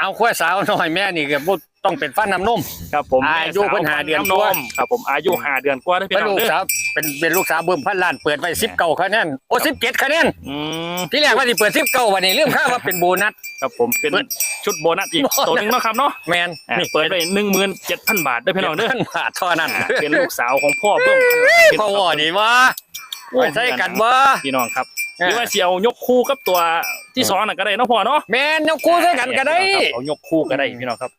เอาขั้วสาวหน่อยแม่นี่ก็บ่ต้องเป็นฟันน้ำนม ครับผมอายุเพิ่นห้าเดือนำกว่ามครับผมอายุห้าเดือนกว่าได้อพี่เป็นน้องลูกเด้อ สาวเป็นเป็นลูกสาวเบิ่มพันล้านเปิดไว้สิบเก้าคะแนนโอ้สิบเจ็ดคะแนนอืมที่แรกว่าสิเปิดสิบเก้าวันนี้เรื่องข้าวว่าเป็นโบนัส ครับผมเป็นเปิดชุดโบนัสอีกโบนัส ตัวหนึงเนาะครับเนาะแมนอ่านี่เปิดไปหนึ่งหมื่นเจ็ดพันบาทได้อพี่น้องเด้อ พันบาทเท่านั้นอ่าเป็นลูกสาวของพ่อเบิ้มพ่อว่าดีวะไปใส่กันวะ พี่น้องครับหรือว่าสิเอายกคู่กับตัว ที่สองน่ะก็ได้เนาะพ่อเนาะแมนเอาคู่ใส่กันก็ได้ครับเอายกคู่ก็ได้พี่น้องครับ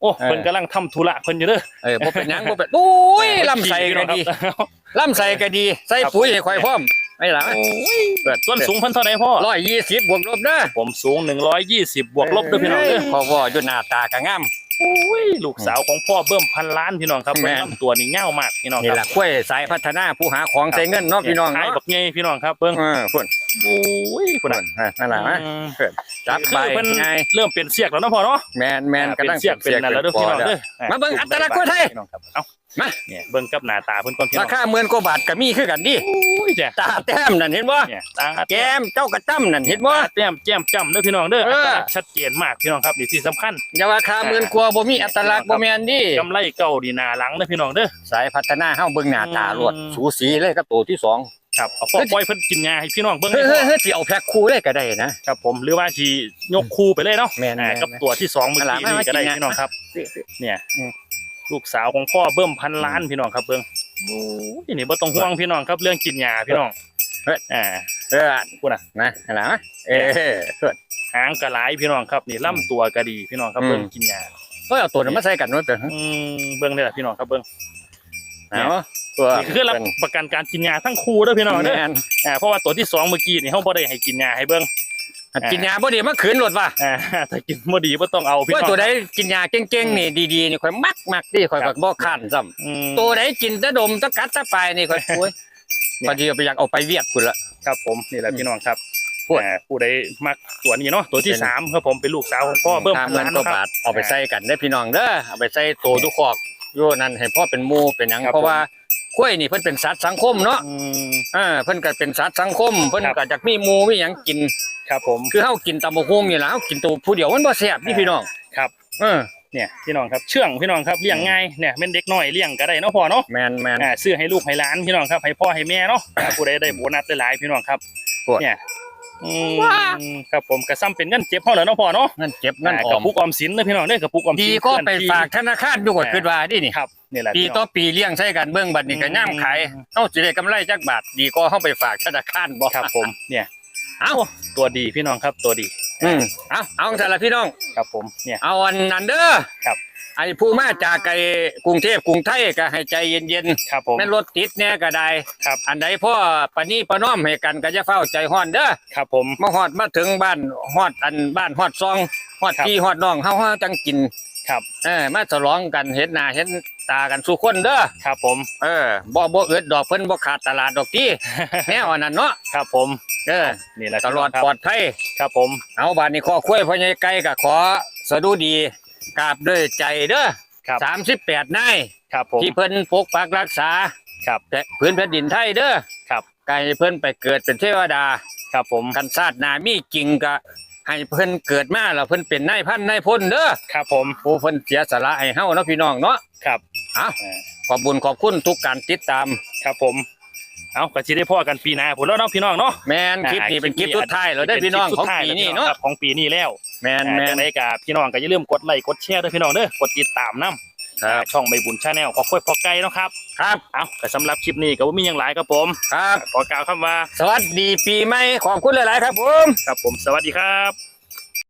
โอ้เออเพิ่นกำลังทำธุระเพิ่นอยู่เด้อเออบ่เป็นหยังบ่เป็นโอ้ยลำใส่ก็ดีครับลำใส่ก็ดีใส่ปุ๋ยให้ข่อยพร้อมไม่หลังโอ้ยส่วนสูงเพิ่นเท่าไหร่พ่อร้อยยี่สิบบวกลบเด้อผมสูง120บวกลบเด้อพี่น้องเด้อพ่อว่าอยู่หน้าตาก็งาม โอ้ยลูกสาวของพ่อเบิ่มพันล้านพี่น้องครับแม่เบิ่งลำตัวนี่เง่ามากพี่น้องนี่คแหรัละกล้วยสายพัฒนาผู้หาของใส่เงินเนาะพี่น้องขายเนาะบักเงยพี่น้องครับเบิ่งเออพุ่นโอ้ยพุ่นพุ่น่ะนนั่นแหละนะอืมจับคือใบเพิ่นไงเริ่มเป็นเสียกแล้วเนาะพ่อเนาะแมนแมนอ่าเป็กำลันงเสียกเป็นนั่นแล้วเด้อพี่น้องเด้อ มาเบิ่งอัตลักษณ์กล้วยไทยพี่น้องครับเอ้า มาเนี่ยเบิ่งกับหน้าตาเพิ่นก่อนพี่น้ราองคาหมื่นกว่าบาทก็มีคือกันดิโอ้ยแจ้ะตาแต้มนั่นเห็นบ่เนี่ยตาแก้มเจ้ากระจ้ำนั่นเห็นบ่ ตาแต้มแจ่มจ้ำเด้อพี่น้องเด้อเอออัตลักษณ์ชัดเจนมากพี่น้องครับนี่ที่สำคัญ อย่าว่าคาหมื่นกว่าบ่มีอัตลักษณ์บ่แม่นดิกำไรเก่าดีหน้าหลังเด้อพี่น้องเด้อ สายพัฒนาเฮาเบิ่งหน้าตาลวดอืม สูสีเลยกับตัวที่สองครับเอาพ่อปล่อยเพิ่นกินยาให้พี่น้องเบิ่งเฮ้ยให้เฮ้พ่ยอเฮ้ยสิเอาแพ็คคู่เลยก็ได้นะ ครับผมหรือว่าชียกคู่ไปเลยเนาะแม่นๆอ่ากับตัวที่สองเมื่อกี้เอาล่ะนี่ก็ได้มากินนะพี่น้องครับ เนี่ยอืม ลูกสาวของพ่อเบิ้มพันล้านพี่น้องครับเบิ้งโอ้ยนี่บ่ต้องห่วงพี่น้องครับเรื่องกินยาพี่น้องเฮ้ยอ่าเออพูดนะนะนั่นล่ะเออเฮ้ยหางกระหลายพี่น้องครับนี่ล่ำตัวก็ดีพี่น้องครับอืมเบิ้งกินยาเฮ้ยเอาตัวนั้นมาใส่กันเนาะเด้ออืมเบิ้งได้ล่ะพี่น้องครับเบิ้งเอาตัวนี่คือรับประกันการกินยาทั้งคู่เด้อพี่น้องเด้อแม่นอ่าเพราะว่าตัวที่สองเมื่อกี้นี่เฮาบ่ได้ให้กินยาให้เบิ้ง กินยาบ่ดีมาขืนรถว่ะอ่าถ้ากินบ่ดีบ่ต้องเอาพี่ว่าน้องตัวใดกินยาเก่งๆนี่ดีๆนี่ข่อยมักมักดิข่อยครัก็บบ่ค้านซ้ำอืม ตัวใดกินแตะดมแตะกัดแตะปลายนี่ข่อยโอ้ยเนี่ย พอดีเอาไปอยากเอาไปเวียดพุ่นละ ครับผมนี่แหละพี่น้องครับพูดอ่าผู้ใดมักตัวนี้เนาะตัวที่เป็นสามครับผมเป็นลูกสาวของพ่อเบิ้มห้าพันหมื่นล้านกว่านะครับบาทเอาไปใส่กันได้อพี่น้องเด้อเอาไปใส่โตทุกขอกโยนั่นให้พ่อเป็นหมู่เป็นหยังครับ เพราะว่าข้อยนี่เพิ่นเป็นสัตว์สังคมเนาะอืมเออเพิ่นก็เป็นสัตว์สังคม เพิ่นครับก็จักมีหมู่มีหยังกิน ครับผมคือเฮากินตำบักหุ่งนี่ล่ะเฮากินตัวผู้เดียวมันบ่แซ่บนี่พี่น้องครับเออเนี่ยพี่น้องครับเชื่องพี่น้องครับเลี้ยงง่ายเนี่ยเป็นเด็กน้อยเลี้ยงก็ได้เนาะพ่อเนาะแม่นแม่นอ่าซื้อให้ลูกให้หลานพี่น้องครับให้พ่อให้แม่เนาะอ่าผู้ใดได้โบนัสหลายๆพี่น้องครับปวดเนี่ยอืมครับผมกระซ้ำเป็นเงินเจ็บเฮาแล้วเนาะพ่อเนาะเงินเก็บเงินอ่าอกอระมปุกออมสินเด้อพี่น้องเด้อกระปุกออมสินดีก็ไปเคลื่อนที่ฝากธนาคารอยู่ก็คิดว่าดินี่ครับนี่แหละปีพี่น้ต่อองปีเลี้ยงใช้กันเบิ่งบัดนี้ก็อืมย่ามขายเฮาสิได้กำไรจักบาทดีก็เฮาไปฝากธนาคารบ่ ครับผมเนี่ย เอ้าตัวดีพี่น้องครับตัวดีอืมเอาเอาจังซั่นล่ะพี่น้อง ครับผมเนี่ย เอาอันนั้นเด้อครับ ไอ้ผู้มาจากไอ้กรุงเทพกรุงไทยก็ให้ใจเย็นครับผม ๆแม่นรถติดแน่ก็ได้ ครับ อันใดพ่อปานนี้ประน้อมให้กันก็จะเฝ้าใจฮ้อนเด้อครับผม มาฮอดมาถึงบ้านฮอดอันบ้านฮอดซองฮอดครับ พี่ฮอดน้องเฮาเฮาจังกิน ครับเออมาฉลองกันเห็นหน้าเห็นตากันสู่คนเด้อครับผม เออบ่บ่อึดดอกเพิ่นบ่ขาดตลาดดอกติแนวอันนั้นเนาะครับผมเออนี่แหละตลอดครับปลอดภัยครับผม เอาบาดนี้ขอคุยพ่อใหญ่ไก่ก็ขอสะดุดีกราบด้วยใจเด้อครับ38นายครับผมที่เพิ่นปกปักรักษาครับแต่พื้นแผ่นดินไทยเด้อครับไก่เพิ่นไปเกิดเป็นเทวดาครับผมกันชาติหน้ามีจริงก็ ให้เพิ่นเกิดมาแล้วเพิ่นเป็นนายพันนายพลเด้อครับผมผู้เพิ่นเสียสละให้เฮาเนาะพี่น้องเนาะครับเอาอ่าขอบบุญขอบคุณทุกการติดตามครับผมเอาก็สิได้พ่อกันปีหน้าผลแล้วเนาะพี่น้องเนาะแมนคลิปนี้เป็นคลิปสุดท้ายแล้วได้อพี่น้องของปีนี้เนาะครับของปีนี้แล้วแมนอ่าแมจันงไดกับพี่น้องก็อย่าลืมกดไลค์กดแชร์ด้วยพี่น้องเด้อกดติดตามนํ ครับช่องใบบุญชาแนลขอคุยพอไกลเนาะครับครับเอาแต่สำหรับคลิปนี้ก็บ่มีหยังหลายครับผมครับขอกล่าวคำว่า สวัสดีปีใหม่ขอบคุณหลาย ๆ ครับผม ครับผมสวัสดีครับ